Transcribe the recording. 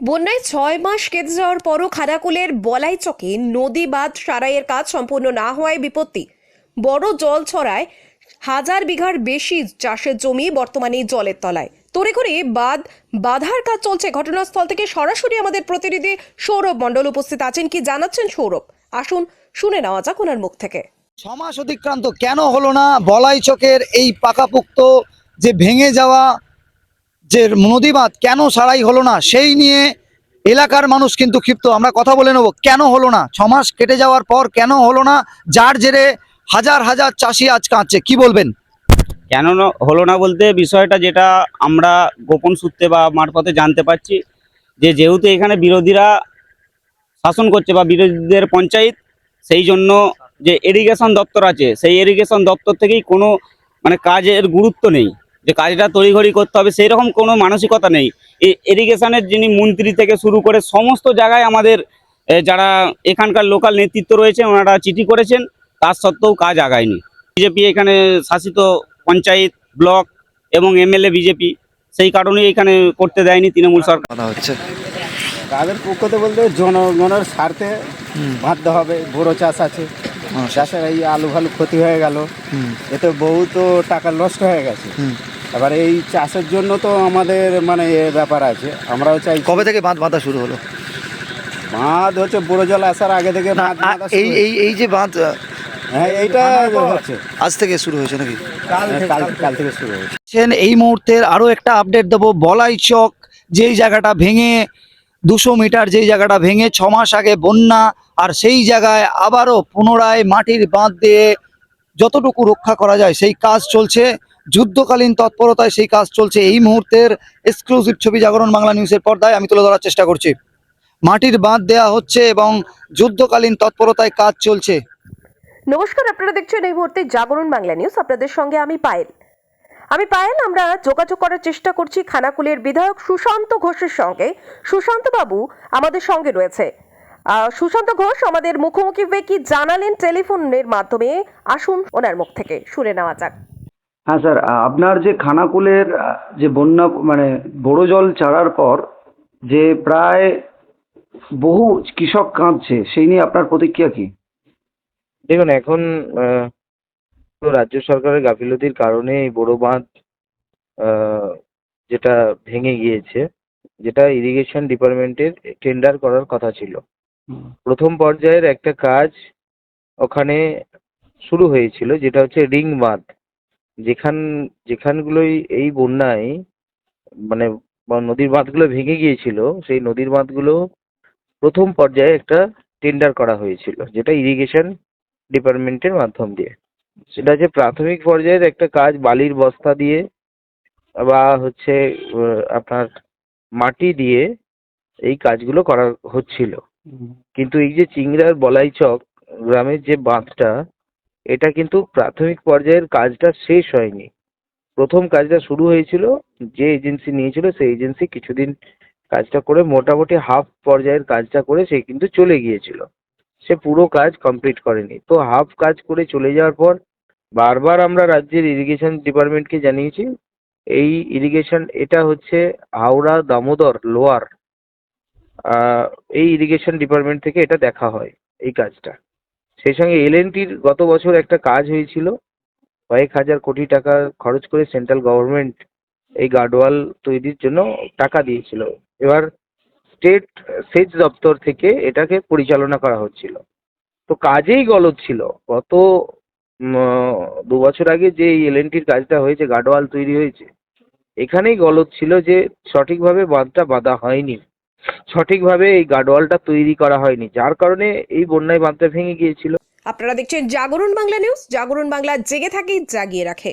বন্যায় ছয় মাস কেটে যাওয়ার পরও খানাকুলের বলাই চকে নদী বাঁধ সারাইয়ের কাজ সম্পূর্ণ না হওয়ায় বিপত্তি। বড় জল ছড়ায়, হাজার বিঘার বেশি চাষের জমি বর্তমানে জলের তলায়। তড়ি করে বাঁধ, বাধার কাজ চলছে। ঘটনাস্থল থেকে সরাসরি আমাদের প্রতিনিধি সৌরভ মণ্ডল উপস্থিত আছেন। কি জানাচ্ছেন সৌরভ? আসুন, শুনে নেওয়া যাক ওনার মুখ থেকে। ছমাস অতিক্রান্ত কেন হলো না? বলাই চকের এই পাকাপুক্ত যে ভেঙে যাওয়া যে নদী বাঁধ কেন সারাই হলো না, সেই নিয়ে এলাকার মানুষ কিন্তু ক্ষিপ্ত। আমরা কথা বলে নেব, কেন হলো না? ছমাস কেটে যাওয়ার পর কেন হলো না? যার জেরে হাজার হাজার চাষি আজ কাঁদছে, কি বলবেন? কেন হলো না বলতে বিষয়টা যেটা আমরা গোপন সূত্রে বা মারফতে জানতে পারছি, যে যেহেতু এখানে বিরোধীরা শাসন করছে বা বিরোধীদের পঞ্চায়েত, সেই জন্য যে এরিগেশন দপ্তর আছে, সেই এরিগেশন দপ্তর থেকেই কোনো মানে কাজের গুরুত্ব নেই। যে কাজটা তড়িঘড়ি করতে হবে সেই রকম কোনো মানসিকতা নেই। এই এরিগেশনের যিনি মন্ত্রী থেকে শুরু করে সমস্ত জায়গায় আমাদের যারা এখানকার লোকাল নেতৃত্ব রয়েছে ওনারা চিঠি করেছেন তার সত্ত্বেও কাজ আগায়নি। বিজেপি এখানে শাসিত পঞ্চায়েত ব্লক এবং এমএলএ বিজেপি সেই কারণেই এখানে করতে দেয়নি তৃণমূল সরকার। কথা হচ্ছে। তাদের পক্ষতে বলতে জনগণের স্বার্থে বাঁধতে হবে বড় চাষ আছে। চাষের এই আলু ফালু ক্ষতি হয়ে গেল। এতে বহুত টাকা নষ্ট হয়ে গেছে। এবার এই চাষের জন্য তো আমাদের মানে এ ব্যাপার আছে আমরাও চাই কবে থেকে বাঁধ বাঁধা শুরু হলো? বাঁধ হচ্ছে বড় জল আসার আগে থেকে না বাঁধ বাঁধা এই শুরু এই এই যে বাঁধ আহ, হ্যাঁ এইটা হচ্ছে। আজ থেকে শুরু হয়েছে নাকি? কাল কাল কাল থেকে শুরু হয়েছে। দেখছেন এই মুহূর্তের আরও একটা আপডেট দেবো। বলাই চক যেই জায়গাটা ভেঙে দুশো মিটার যেই জায়গাটা ভেঙে ছ মাস আগে বন্যা আর সেই জায়গায় আবারও পুনরায় মাটির বাঁধ দিয়ে যতটুকু রক্ষা করা যায় সেই কাজ চলছে। যুদ্ধকালীন তৎপরতায় সেই কাজ চলছে। এই মুহূর্তের এক্সক্লুসিভ ছবি জাগরণ বাংলা নিউজের পর্দায় আমি তুলে ধরার চেষ্টা করছি। মাটির বাঁধ দেয়া হচ্ছে এবং যুদ্ধকালীন তৎপরতায় কাজ চলছে। নমস্কার, আপনারা দেখছেন এই মুহূর্তে জাগরণ বাংলা নিউজ আপনাদের সঙ্গে আমি পায়েল। আমি পায়েল, আমরা যোগাযোগ করার চেষ্টা করছি খানাকুলের বিধায়ক সুশান্ত ঘোষের সঙ্গে। সুশান্ত বাবু আমাদের সঙ্গে রয়েছে। সুশান্ত ঘোষ, আমাদের মুখোমুখি হয়ে কি জানালেন টেলিফোনের মাধ্যমে? আসুন ওনার মুখ থেকে শুনে নেওয়া যাক। হ্যাঁ স্যার আপনার যে খানাকুলের যে বন্যা মানে বড় জল ছাড়ার পর যে প্রায় বহু কৃষক কাঁদছে সেই নিয়ে আপনার প্রতিক্রিয়া কি? দেখুন এখন রাজ্য সরকারের গাফিলতির কারণে এই বড় বাঁধ যেটা ভেঙে গিয়েছে যেটা ইরিগেশন ডিপার্টমেন্টের টেন্ডার করার কথা ছিল। প্রথম পর্যায়ের একটা কাজ ওখানে শুরু হয়েছিল যেটা হচ্ছে রিং বাঁধ। যেখান যেখানগুলোই এই বন্যায় মানে নদীর বাঁধগুলো ভেঙে গিয়েছিল সেই নদীর বাঁধগুলো প্রথম পর্যায়ে একটা টেন্ডার করা হয়েছিল যেটা ইরিগেশন ডিপার্টমেন্টের মাধ্যম দিয়ে। সেটা হচ্ছে প্রাথমিক পর্যায়ের একটা কাজ বালির বস্তা দিয়ে বা হচ্ছে আপনার মাটি দিয়ে এই কাজগুলো করা হচ্ছিল। কিন্তু এই যে চিংড়ার বলাইচক গ্রামের যে বাঁধটা এটা কিন্তু প্রাথমিক পর্যায়ের কাজটা শেষ হয়নি। প্রথম কাজটা শুরু হয়েছিল, যে এজেন্সি নিয়েছিল সেই এজেন্সি কিছুদিন কাজটা করে মোটামুটি হাফ পর্যায়ের কাজটা করে সে কিন্তু চলে গিয়েছিল। সে পুরো কাজ কমপ্লিট করেনি। তো হাফ কাজ করে চলে যাওয়ার পর বারবার আমরা রাজ্যের ইরিগেশন ডিপার্টমেন্টকে জানিয়েছি, এই ইরিগেশন, এটা হচ্ছে হাওড়া দামোদর লোয়ার এই ইরিগেশন ডিপার্টমেন্ট থেকে এটা দেখা হয়, এই কাজটা। সেই সঙ্গে এলএনটির গত বছর একটা কাজ হয়েছিল। কয়েক হাজার কোটি টাকা খরচ করে সেন্ট্রাল গভর্নমেন্ট এই গার্ডওয়াল তৈরির জন্য টাকা দিয়েছিল। এবার স্টেট সেচ দপ্তর থেকে এটাকে পরিচালনা করা হচ্ছিল। তো কাজেই গলদ ছিল। গত দু বছর আগে যে এই এলএনটির কাজটা হয়েছে গার্ডওয়াল তৈরি হয়েছে, এখানেই গলদ ছিল যে সঠিকভাবে বাঁধটা বাঁধা হয়নি। সঠিকভাবে এই গার্ডওয়ালটা তৈরি করা হয়নি। যার কারণে এই বন্যায় বাঁধটা ভেঙে গিয়েছিল। আপনারা দেখছেন জাগরণ বাংলা নিউজ। জাগরণ বাংলা জেগে থাকে, জাগিয়ে রাখে।